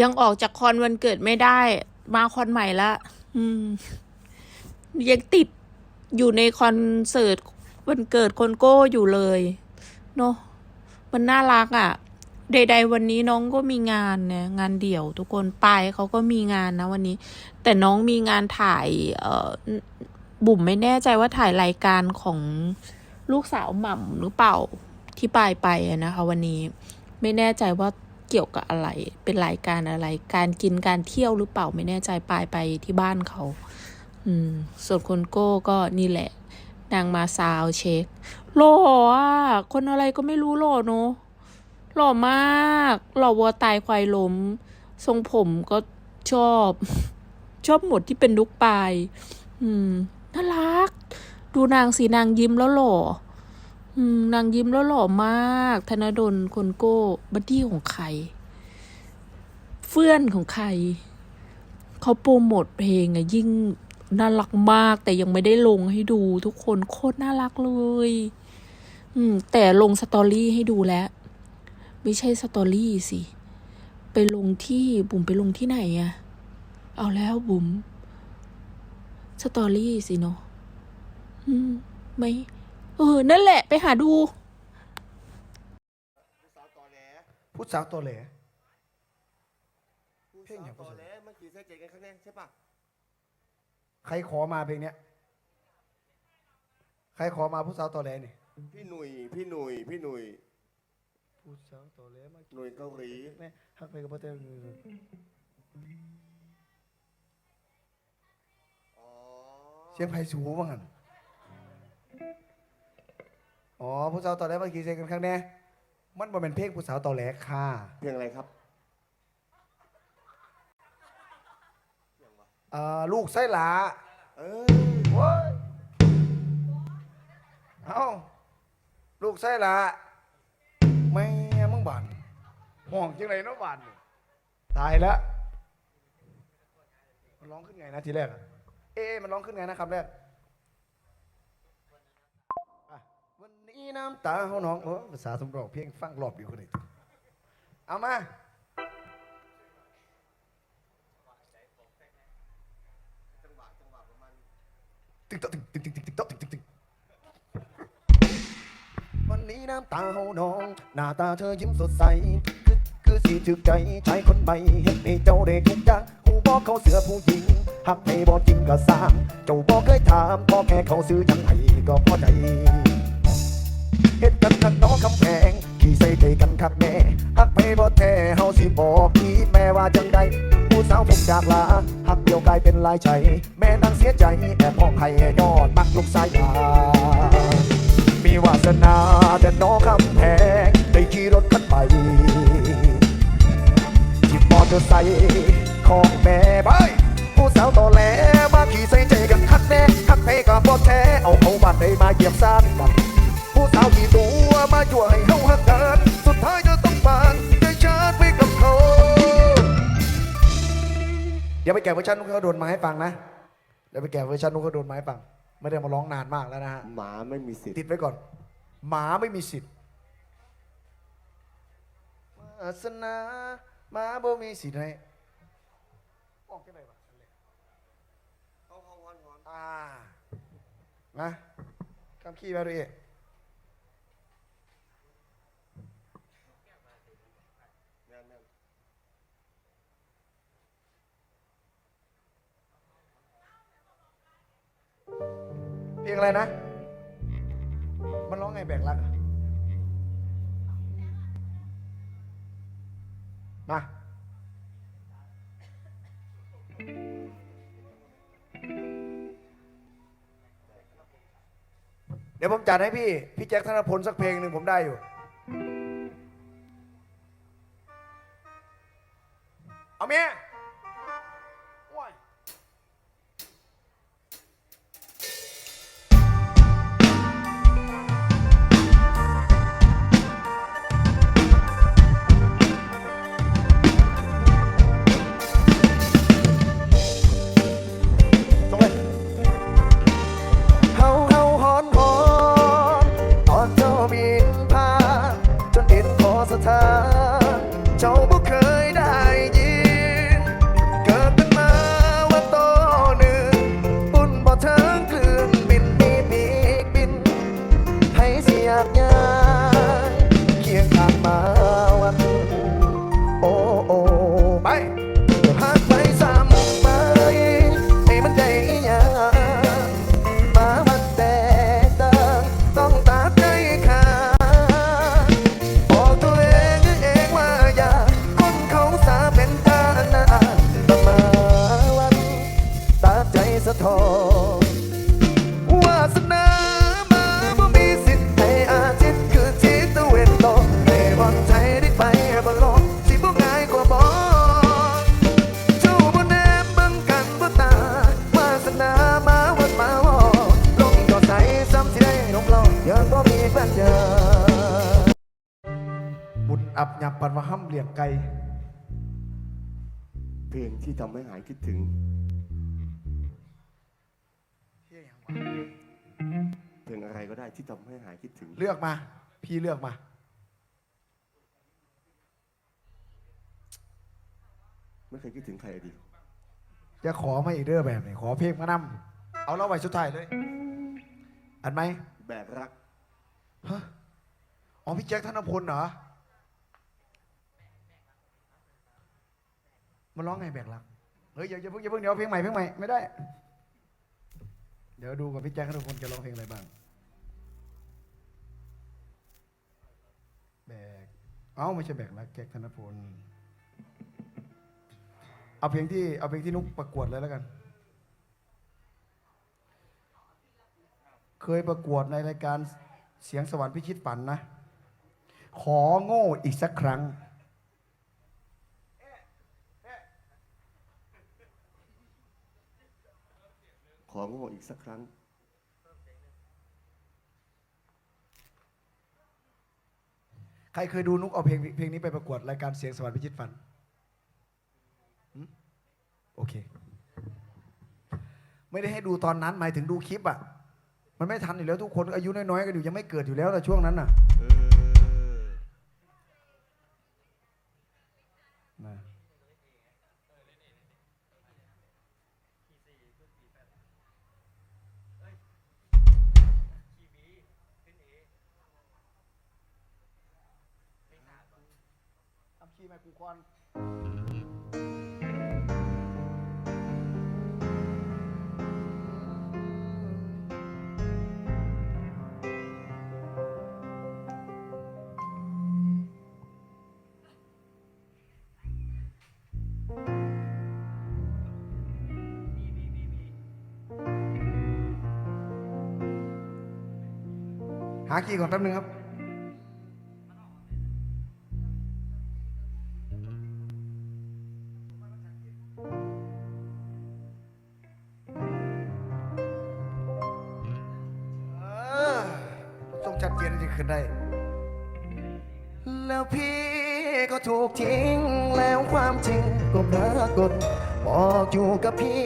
ยังออกจากคอนวันเกิดไม่ได้ มาคอนใหม่ละอืม ยังติดอยู่ในคอนเสิร์ตวันเกิดคนโก้อยู่เลยเนาะมันน่ารักอะ่ะ ใด ๆ วันนี้น้องก็มีงานเนี่ยงานเดี่ยวทุกคนปายเขาก็มีงานนะวันนี้ แต่น้องมีงานถ่าย เอ่อบุ๋มไม่แน่ใจว่าถ่ายรายการของลูกสาวหม่ำหรือเปล่าที่ปายไปอะนะคะวันนี้ ไม่แน่ใจว่า เกี่ยวกับอะไร เป็นรายการอะไร การกินการเที่ยวหรือเปล่าไม่แน่ใจปายไปที่บ้านเขา อืม ส่วนคนโก้ก็นี่แหละ นางมาซาวเช็คหล่ออะ คนอะไรก็ไม่รู้หล่อเนอะหล่อมากหล่อวัวตายควายล้ม ทรงผมก็ชอบ ชอบหมดที่เป็นลุกปลาย อืม น่ารัก ดูนางสีนางยิ้มแล้วหล่อ นางยิ้มแล้วหล่อมาก ธนดลคนโก้บัดดี้ของใคร เฟื่อนของใคร เขาโปรโมทเพลงอะยิ่งน่ารักมาก แต่ยังไม่ได้ลงให้ดูทุกคนโคตรน่ารักเลย อืม แต่ลงสตอรี่ให้ดูแล้ว ไม่ใช่สตอรี่สิ ไปลงที่บุ๋มไปลงที่ไหนอะเอาแล้วบุ๋มสตอรี่สิเนาะอืม ไม่ เออ นั่นแหละไปหาดูผู้สาวตัวแหลผู้เพลงอย่างสาวผู้ตอสาวแหลเมื่อกี้ใส่ใจกันครั้งแรกใช่ปะใครขอมาเพลงเนี้ย ใครขอมาผู้สาวตัวแหลนี่พี่หนุ่ยพี่หนุ่ยพี่หนุ่ย ผู้สาวตัวแหลมาหนุ่ยเกาหลี แม่ฮักไปกับพ่อเต้อ๋อเสียงไผ่สูงว่างั้น อ๋อผู้สาวตัวแหลเมื่อกี้เซ็กันครั้งแน่มันบ่เป็นเพลงผู้สาวตัวแหลค่ะ เพลงอะไรครับเอ่อลูกไส้หลาเออโว้ยเอ้าลูกไส้หลาแม่มึงบานห่วงจังไรเนาะบานนี่ตายแล้วมันร้องขึ้นไงนะทีแรกอะเอ๊ะมันร้องขึ้นไงนะคำแรกอะ วันนี้น้ำตาเขาน้องโอ้ภาษาสมรองเพียงฟังรอบอยู่คนนี้เอามาจังหวะจังหวะประมาณติ๊กต๊อกติ๊กติ๊กติ๊กติ๊กต๊กติ๊กติ๊กติ๊กวันนี้น้ำตาเขาน้อง หน้าตาเธอยิ้มสดใส คือคือสีถึกใจชายคนใหม่เห็นให้เจ้าได้ทุกอย่างหูบอกเขาเสือผู้หญิงหักให้บอกจริงก็สร้างเจ้าบอกเคยถามพอแค่เขาซื้อจังไห้ก็พอใจ เฮ็ดกันนักน้องคำแพงขี่ใส่ใจกันคักแน่หักไปบ่แท้เฮาสิบอกพี่แม่ว่าจังใดผู้สาวผมจากลาหักเดียวกลายเป็นลายใจ แม่นางเสียใจแอบห้องให้ยอดมักลูกสายยามีวาสนาแต่น้องคำแพงได้ขี่รถคันใหม่ที่มอเตอร์ไซค์ของแม่บายผู้สาวต่อแหลมาขี่ใส่ใจกันคักแน่คักเพกับบ่แท้เอาเอาบัตรได้มาเหยียบซ่ากัน ผู้สาวกี่ตัวมาช่วยเฮาหักกันสุดท้ายจะต้องผ่านได้ชาร์จไปกับเขาเดี๋ยวไปแกะเวอร์ชันนุกเขาโดนมาให้ฟังนะเดี๋ยวไปแกะเวอร์ชันนุกเขาโดนมาให้ฟัง ไม่ได้มาร้องนานมากแล้วนะฮะหมาไม่มีสิทธิ์ติดไว้ก่อน หมาไม่มีสิทธิ์วาสนาหมาบ่มีสิทธิ์ให้ออกแค่ไหนวะเขาเขางอนงอนอ่านะคำขี้มาด้วยเอง ลงอะไรนะ มันร้องไงแบกรักมาเดี๋ยวผมจัดให้พี่ พี่แจ็คธนพลสักเพลงหนึ่งผมได้อยู่ ย้อนบ่มีแฟนเจอบุญอับยับปันว่าห้ำเลี้ยงไก่เพลงที่ทำให้หายคิดถึงเพลงอะไรก็ได้ที่ทำให้หายคิดถึง เลือกมา พี่เลือกมา ไม่เคยคิดถึงใครเลยดิจะขอมาอีกเด้อแบบนี้ขอเพลงมานำเอาเล่าไว้สุดท้ายเลย อันไหม แบกรัก ฮะ อ๋อพี่แจ็คธนพลเหรอมาร้องไงแบกรัก เฮ้ยอย่าอย่าเพิ่งอย่าเพิ่งเดี๋ยวเอาเพลงใหม่เพลงใหม่ไม่ได้ เดี๋ยวดูกับพี่แจ็คธนพลจะร้องเพลงอะไรบ้าง แบก เอ้าไม่ใช่แบกรักแจ็คธนพล เอาเพลงที่เอาเพลงที่นุกประกวดเลยแล้วกัน เคยประกวดในรายการเสียงสวรรค์พิชิตฝันนะ ขอโง่อีกสักครั้ง ขอโง่อีกสักครั้ง ใครเคยดูนุกเอาเพลงเพลงนี้ไปประกวดรายการเสียงสวรรค์พิชิตฝันหึโอเค ไม่ได้ให้ดูตอนนั้นหมายถึงดูคลิปอะ มันไม่ทันอยู่แล้วทุกคนอายุน้อยๆกันอยู่ยังไม่เกิดอยู่แล้วแต่ช่วงนั้นน่ะเออนะทำชีไหมกูคอน หาคีย์ก่อนแป๊บนึงครับ เออต้องชัดเจนจะขึ้นได้ แล้วพี่ก็ถูกทิ้งแล้วความจริงก็ปรากฏบอกอยู่กับพี่